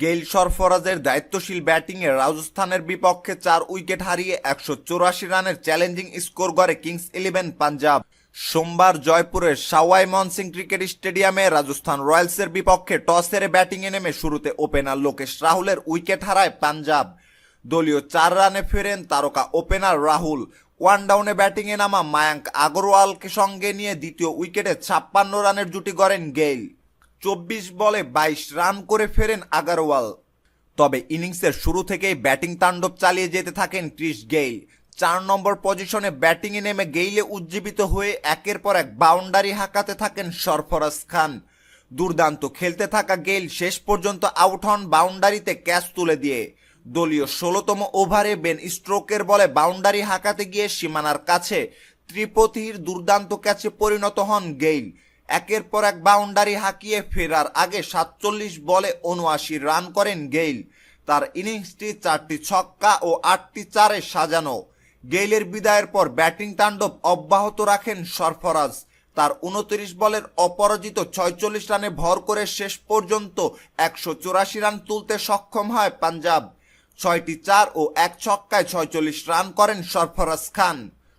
Gayle সরফরাজের দায়িত্বশীল ব্যাটিংয়ে রাজস্থানের বিপক্ষে চার উইকেট হারিয়ে একশো রানের চ্যালেঞ্জিং স্কোর করে কিংস ইলেভেন পাঞ্জাব। সোমবার জয়পুরের সাওয়াই মনসিং ক্রিকেট স্টেডিয়ামে রাজস্থান রয়্যালসের বিপক্ষে টস হেরে ব্যাটিংয়ে নেমে শুরুতে ওপেনার লোকেশ রাহুলের উইকেট হারায় পাঞ্জাব। দলীয় চার রানে ফেরেন তারকা ওপেনার রাহুল। ওয়ান ডাউনে ব্যাটিংয়ে নামা মায়াঙ্ক আগরওয়ালকে সঙ্গে নিয়ে দ্বিতীয় উইকেটে ছাপ্পান্ন রানের জুটি গড়েন গেইল। চব্বিশ বলে বাইশ রান করে ফেরেন আগারওয়াল। তবে ইনিংসের শুরু থেকেই ব্যাটিং তাণ্ডব চালিয়ে যেতে থাকেন ক্রিস গেইল। চার নম্বর পজিশনে ব্যাটিংয়ে নেমে গেইলে উজ্জীবিত হয়ে একের পর এক বাউন্ডারি হাঁকাতে থাকেন সরফরাজ খান। দুর্দান্ত খেলতে থাকা গেইল শেষ পর্যন্ত আউট হন বাউন্ডারিতে ক্যাচ তুলে দিয়ে। দলীয় ষোলোতম ওভারে বেন স্ট্রোকের বলে বাউন্ডারি হাঁকাতে গিয়ে সীমানার কাছে ত্রিপথির দুর্দান্ত ক্যাচে পরিণত হন গেইল। একের পর এক বাউন্ডারি হাঁকিয়ে ফেরার আগে সাতচল্লিশ বলে উনআশি রান করেন গেইল। তার ইনিংসটি চারটি ছক্কা ও আটটি চারে সাজানো। গেইলের বিদায়ের পর ব্যাটিং তাণ্ডব অব্যাহত রাখেন সরফরাজ। তার উনত্রিশ বলের অপরাজিত ছয়চল্লিশ রানে ভর করে শেষ পর্যন্ত একশো চুরাশি রান তুলতে সক্ষম হয় পাঞ্জাব। ছয়টি চার ও এক ছক্কায় ছয়চল্লিশ রান করেন সরফরাজ খান।